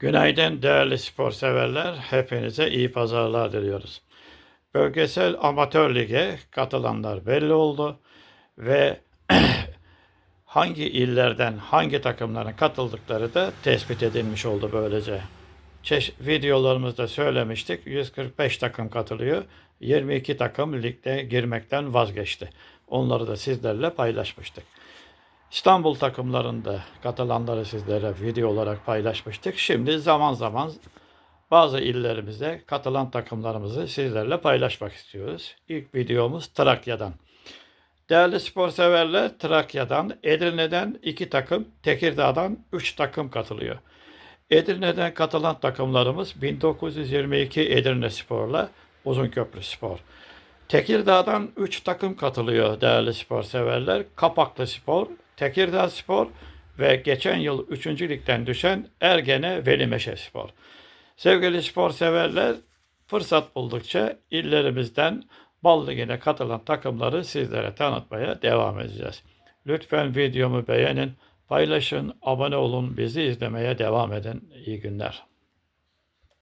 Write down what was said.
Günaydın değerli spor severler. Hepinize iyi pazarlar diliyoruz. Bölgesel Amatör Lig'e katılanlar belli oldu ve hangi illerden hangi takımların katıldıkları da tespit edilmiş oldu böylece. Çeş videolarımızda söylemiştik. 145 takım katılıyor. 22 takım ligde girmekten vazgeçti. Onları da sizlerle paylaşmıştık. İstanbul takımlarında katılanları sizlere video olarak paylaşmıştık. Şimdi zaman zaman bazı illerimize katılan takımlarımızı sizlerle paylaşmak istiyoruz. İlk videomuz Trakya'dan. Değerli spor severler Trakya'dan, Edirne'den iki takım, Tekirdağ'dan üç takım katılıyor. Edirne'den katılan takımlarımız 1922 Edirne Spor'la Uzunköprü Spor. Tekirdağ'dan 3 takım katılıyor değerli spor severler. Kapaklı Spor, Tekirdağ Spor ve geçen yıl 3. ligden düşen Ergene Velimeşe Spor. Sevgili spor severler, fırsat buldukça illerimizden Bal Ligi'ne katılan takımları sizlere tanıtmaya devam edeceğiz. Lütfen videomu beğenin, paylaşın, abone olun, bizi izlemeye devam edin. İyi günler.